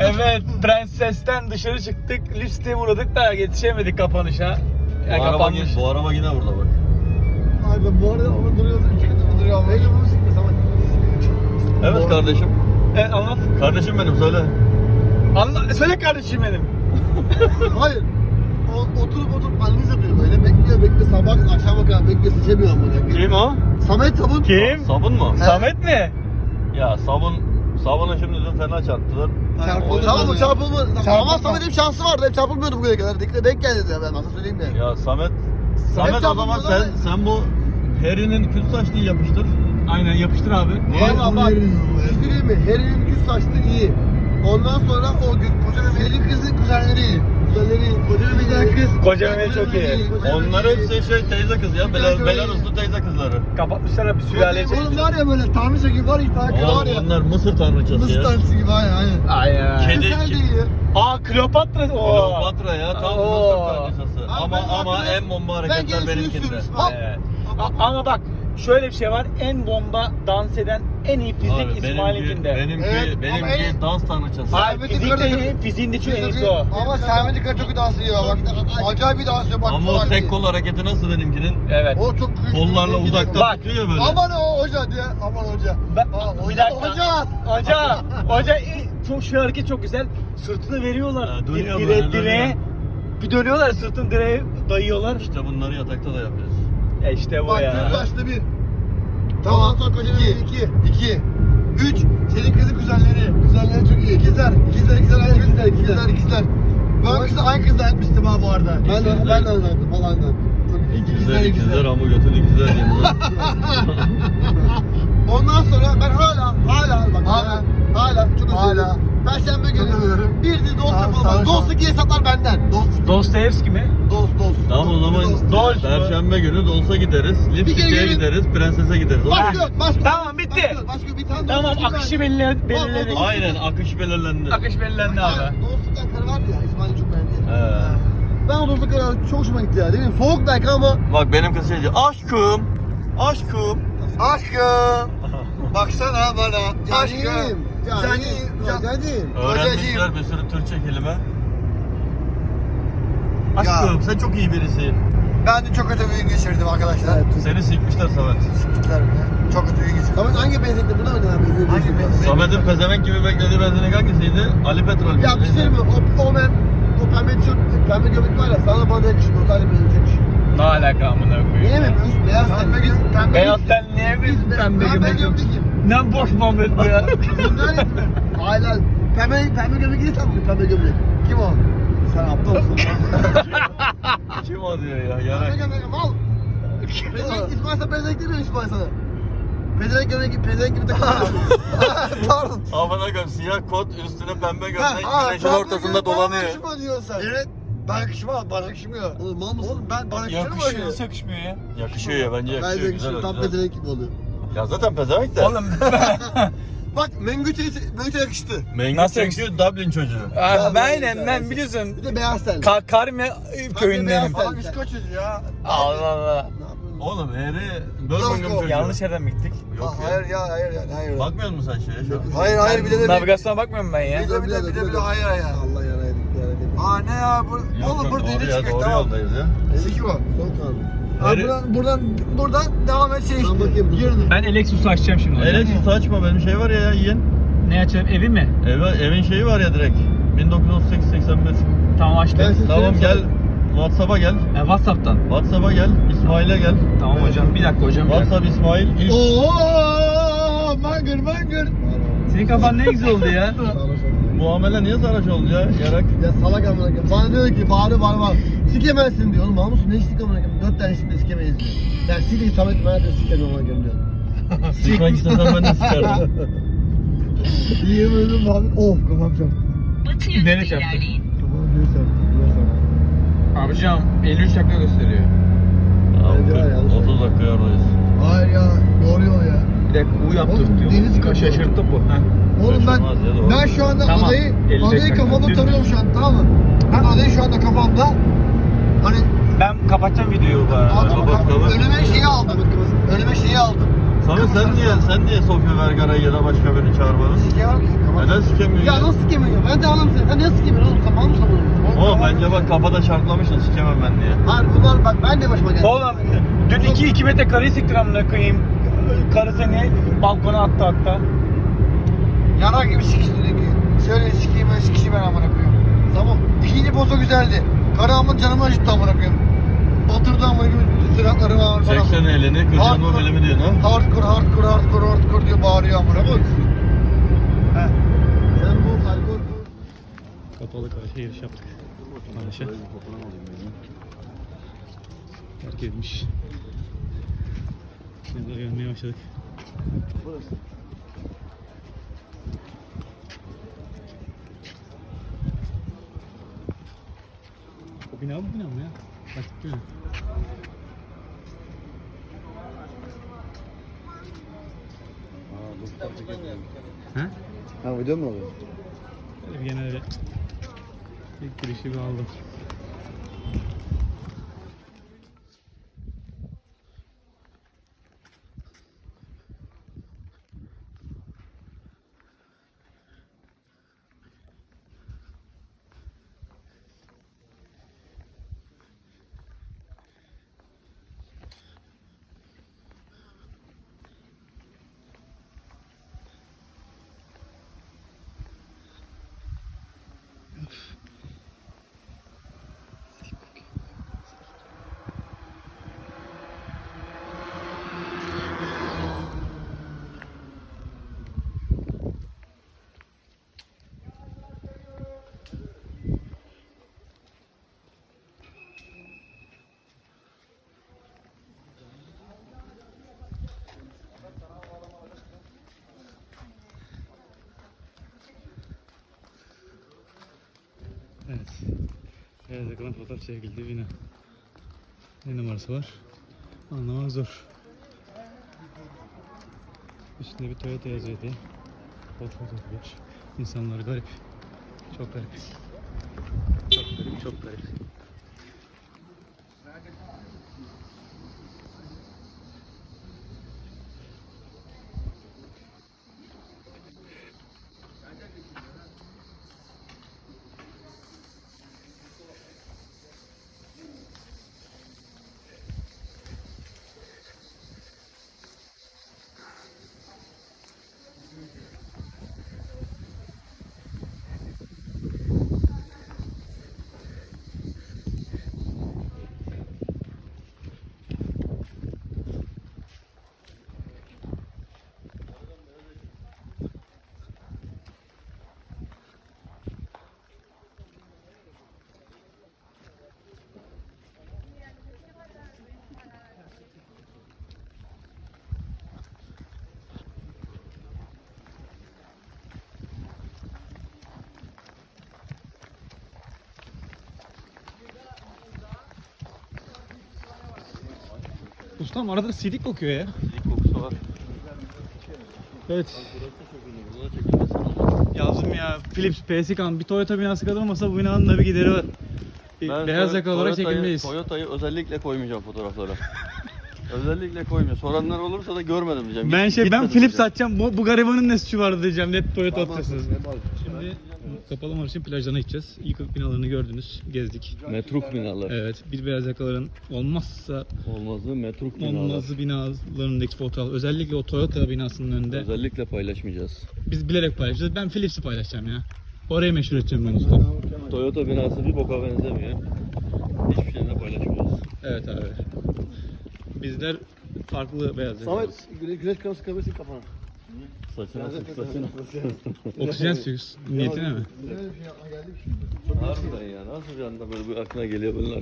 Evet. Evet, prensesten dışarı çıktık. Lipstick'e uğradık da yetişemedik kapanışa. Yani bu, araba, kapanmış. yine- bu araba yine burada bak. Abi ben bu arada onu duruyordu. Üçüncü de duruyor sikme Samet. Evet kardeşim. Evet, anlat. Kardeşim benim söyle. Anla, söyle kardeşim benim. Hayır. O, oturup oturup analiz yapıyor böyle. Bekliyor bekliyor. Sabah akşama kadar bekliyor. Seçemiyor ama. Kim o? Samet Sabun. Kim? Sabun mu? Samet mi? Ya sabun, sabunu şimdi dün fena çarptılar. Çarpıldı. Tamam mı çarpılma. Ama. Samet'in şansı vardı. Hep çarpılmıyordu bugüne kadar. Denk, denk geldi ya ben nasıl söyleyeyim yani. Ya Samet, Samet o zaman sen sen bu Harry'nin küt saçlıyı yapıştır. Aynen yapıştır abi. Valla bak. Bir şey mi? Harry'nin yüz saçlı iyi. Ondan sonra o gün koca Melih'in kızın kuzenleri iyi. Kuzenleri iyi. Koca Melih'in kız. Koca Melih çok iyi. Onlar hepsi şey teyze kız ya. Bela, Belaruslu teyze kızları. Kapatmışlar abi sülaleye Oğlum çekti. var ya böyle tanrıça gibi var ya. Takip var Oğlum ya. onlar Mısır tanrıçası Mısır ya. tanrısı gibi aynen aynen. Aynen. Kedi- Güzel de iyi. Aa Kleopatra. Oo. Kleopatra ya tam Oo. Mısır tanrıçası. Ama ama en bomba hareketler benimkinde. Ama bak şöyle bir şey var. En bomba dans eden en iyi fizik İsmail'inkinde. benimki, Evet, benimki, ama en- dans tanrıçası. Hayır Servet'in fizik de karısı- iyi. Fiziğinde şu en iyisi o. Ama Servet'in karı çok iyi dans ediyor bak. Acayip bir dans ediyor bak. Ama o falan tek diye. kol hareketi nasıl benimkinin? Evet. O çok güçlü. Kollarla uzaktan Bak. tutuyor ya böyle. Aman o hoca diye. Aman hoca. Ben- Aa, bir hoca, dakika. Hoca. Hoca, hoca iyi. çok şu hareket çok güzel. Sırtını veriyorlar. Ha, dönüyor Dire- böyle, direğe. Bir dönüyorlar sırtını direğe dayıyorlar. İşte bunları yatakta da yapıyoruz. E işte bu Bak ya. düz başta bir. Tamam. Sonra koca iki. iki. Üç. Senin kızın kuzenleri. Kuzenleri çok iyi. İkizler. İkizler, ikizler, aynı ikizler, ikizler, ikizler. Ben kızı aynı kızdan etmiştim ha bu arada. Ben de, ben de anladım falan da. İkizler ikizler ama götün ikizler yanında. Ondan sonra ben hala, hala, bak hala, hala, çok özür Hala. Perşembe günü bir de dost yapalım. Dostluk hesaplar benden. Dost, Dostoyevski mi? dost, dost. tamam o zaman mu? Perşembe günü Dolsa gideriz. gelin. gideriz. Prenses'e gideriz. Başka başka Tamam, bitti. Başka, başka bir tane Tamam dostluk akışı var. belirle, belirledik. Aa, Aynen akış belirlendi. Akış belirlendi abi. Dostluktan karı vardı ya, İsmail'in çok beğendi. He. Ben o dostluk karı çok hoşuma gitti ya. Değil mi? Soğuk belki ama. Bak benim kız şey diyor. Aşkım. Aşkım. Aşkım. Baksana bana. Aşkım. Canim. Canim. Canim. Canim. Öğrenmişler bir sürü Türkçe kelime. Aşkım sen çok iyi birisin. Ben de çok kötü bir gün geçirdim arkadaşlar. Evet. Seni sikmişler Samet. Siktiler beni. Çok kötü bir gün geçirdim. Samet hangi benzetme? Buna mı benzetme? Hangi benzetme? Samet'in pezevenk gibi beklediği benzinlik hangisiydi? Ali Petrol. Ya bir şey mi? O, o ben, o pembe tişört, pembe gömlek var ya sana bana yakışmıyor. Sadece bana yakışmıyor. Ne alaka amına koyayım. Niye mi? Beyaz Pembe ten. gömlek- pembe Beyaz gömlek- ten niye bir Biz- pembe gömlek yok? gömlek kim? Ne boş muhabbet bu ya. Bunlar Aynen. Pembe, pembe gömlek değilsen bugün pembe gömlek. Kim o? Sen aptalsın. Kim o diyor ya? Yarak. mal. Pezevenk İsmail sana pezevenk demiyor İsmail sana. Pezevenk gömlek, pezevenk gibi takılma. Pardon. Amına koyayım siyah kot üstüne pembe gömlek Ha, güneşin pembe ortasında bana dolanıyor. Yakışma diyorsun sen. Evet. Ben yakışmıyor. Bana yakışmıyor. Oğlum mal mısın? Oğlum ben bana yakışır mı Yakışıyor öyle? nasıl yakışmıyor ya? Yakışıyor ya bence Ben yakışıyor. Güzel yakışıyor. Tam güzel. pezevenk gibi oluyor. Ya zaten pezevenk de. Oğlum Bak Mengüç'e Mengüç'e yakıştı. Mengi Nasıl çünkü Dublin çocuğu. Aa, aynen ben biliyorsun. Bir de beyaz ten. Ka Karme köyündenim. Adam İskoçya'cı ya. Allah Allah. Oğlum Harry Birmingham çocuğu. Yanlış yerden mi gittik? Yok Ha, ya. hayır ya hayır ya hayır. Bakmıyor musun sen şeye şu an? Hayır hayır bir de de bir. Navigasyona bakmıyorum ben ya. Bir de bir de bir de bir de hayır hayır. Allah yaraydı. Aa ne ya bu? Yok, Oğlum yok, burada doğru ya, çıkıyor doğru tamam. yoldayız ya. Siki bu. Son kaldı. Aa, Harry- buradan buradan buradan devam et şey işte. bakayım. Yürü. Ben Lexus'u açacağım şimdi. Hele sus açma benim şey var ya ya yiyen. Ne açacağım? Evi mi? Eve, evin şeyi var ya direkt. 1938-81. Tamam açtım. Ben size Tamam gel. Whatsapp'a gel. E, Whatsapp'tan. Whatsapp'a gel. İsmail'e gel. Tamam hocam. Bir dakika hocam. bir dakika. WhatsApp İsmail. ilk- Oo mangır mangır. Senin kafan ne güzel oldu ya. Muamele niye sarhoş oldu ya? Yarak. Ya salak amına koyayım. Bana diyor ki bağırı bağırı bağır. Sikemezsin diyor. Oğlum Mahmut ne siktik amına koyayım. Dört tane şimdi sikemeyiz diyor. Ben sikeyim Samet bana da sikemem amına koyayım diyor. Sıkmak istesem ben de sıkardım. Yiyemedim Mahmut. Of kafam çarptı. Batı yönünde Nereye çarptı? ilerleyin. Kafam çarptı. Çarptı. Abicam 53 dakika gösteriyor. Bence var ya, yanlış 30 dakika oradayız. Hayır ya doğru yol ya. Bir dakika U Oğlum, diyor. deniz Ka- kapıyor. Şaşırttı bu. Ha. Oğlum ben Şaşırmaz ya, doğru. ben şu anda Tamam, adayı 55 adayı dakika. kafamda tarıyorum şu an tamam mı? Ben adayı şu anda kafamda hani Ben kapatacağım videoyu bu Abi, arada. kapat, kapat. önüme şeyi aldım. Önüme şeyi aldım. Samet sen niye sen niye Sofya Vergara'yı ya da başka birini çağırmadın? Sikemem ki. kapat. Neden sikemiyorsun Ya ya? nasıl sikemiyorum? Ben de anlamıyorum seni. Sen niye sikemiyorsun oğlum? Sen mal mısın oğlum? Oğlum bence bak kafada şartlamışsın sikemem ben diye. Hayır bunlar bak ben de başıma geldi. Oğlum dün 2 2 metre kareyi siktir amına koyayım. Karı seni balkona attı hatta. Yanak gibi sikişti ki. Şöyle sikeyim ben sikişi ben amına koyayım. Tamam. İkinci bozo güzeldi. Karı amın canımı acıttı amına koyayım. Batırdı amına koyayım. Tırnakları var falan. Çeksen elini kıracağım mı Hardcore- elimi diyorsun ha? Hardcore hardcore hardcore hardcore diye bağırıyor amına koyayım. Sen bu hardcore Kapalı karşıya giriş yaptık. Maalesef. Terk edilmiş. Şimdi gelmeye başladık. O bina bu bina mı ya? Başka bina. Ha? Ha video mu oluyor? Öyle bir gene öyle. İlk girişi bir aldım. Evet. Beyaz yakalan fotoğraf çekildi bina. Ne numarası var? Anlamak zor. Üstünde bir Toyota yazıyor diye. Bol fotoğraflar. İnsanlar garip. Çok garip. Çok garip, çok garip. Ustam arada sidik kokuyor ya. İlk kokusu var. Evet. Yazdım ya. Philips PSK'nın bir Toyota binası kadar olmasa bu binanın da bir gideri var. Bir Ben beyaz Toy- yakalı olarak Toyota'yı- çekilmeyiz. Toyota'yı özellikle koymayacağım fotoğraflara. Özellikle koymuyor. Soranlar olursa da görmedim diyeceğim. Ben Git- şey ben gitmedim Philips diyeceğim. açacağım. Bu, bu garibanın ne suçu vardı diyeceğim. Net Toyota atacaksınız. Şimdi kapalı marşın plajlarına gideceğiz. Yıkık binalarını gördünüz. Gezdik. Metruk binalar. Evet. Bir beyaz yakaların olmazsa Olmazı metruk binalar. olmazı binalarındaki fotoğraf. Özellikle o Toyota binasının önünde. Özellikle paylaşmayacağız. Biz bilerek paylaşacağız. Ben Philips'i paylaşacağım ya. Orayı meşhur edeceğim ben usta. Toyota binası bir boka benzemiyor. Hiçbir şeyle paylaşmıyoruz. Evet abi. Bizler farklı beyaz yakalarız. Samet güneş, güneş kremsi kamerası kafana. Saçına sık saçına. Oksijen suyu niyetine mi? Güzel bir şey yapma geldik şimdi. Harbiden ya. Nasıl bir anda böyle bir aklına geliyor bunlar.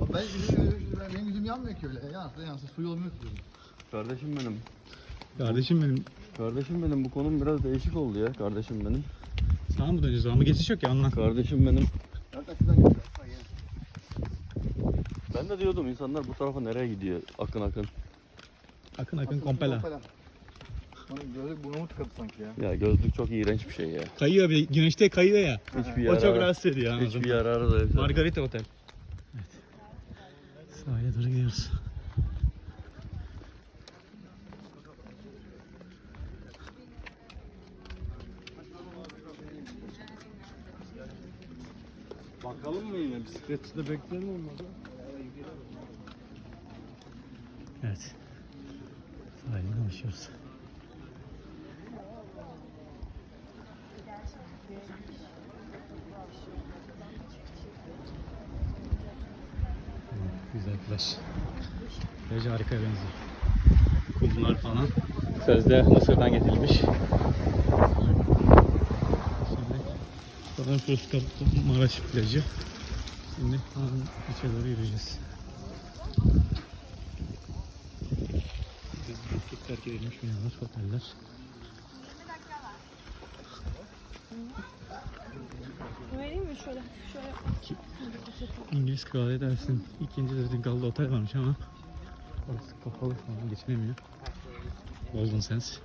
Abi Ben yüzüm öyle bir şey, ben, benim yüzüm yanmıyor ki öyle. Yansın yansın suyu olmuyor ki. Kardeşim benim. Kardeşim benim. Kardeşim benim bu konum biraz değişik oldu ya kardeşim benim. Sağa mı döneceğiz? Ama geçiş yok ya ondan. Kardeşim benim. Hatta şuradan gidiyor. Ben de diyordum insanlar bu tarafa nereye gidiyor akın akın. Akın akın kompela. Lan Gözlük burnumu tıkadı sanki ya. Ya gözlük çok iğrenç bir şey ya. Kayıyor bir güneşte kayıyor ya. Hiçbir O çok rahatsız ediyor anladın Hiçbir yararı da yok. zaten. Margarita Otel. Evet. Sahile doğru gidiyoruz. Bakalım mı yine bisikletçi de bekleyelim olmadı. Evet. Sahilden ulaşıyoruz. Evet, Güzel plaj. Plaj harika benziyor. Kumlar falan. Sözde Mısır'dan getirilmiş. Şimdi Maraş plajı. Şimdi onun içe doğru yürüyeceğiz. Edilmiş binalar, oteller. Vereyim mi şöyle? Şöyle. İngiliz Kraliyet Ersin ikinci derecede kaldı otel varmış ama orası kapalı falan geçilemiyor. Golden Sands.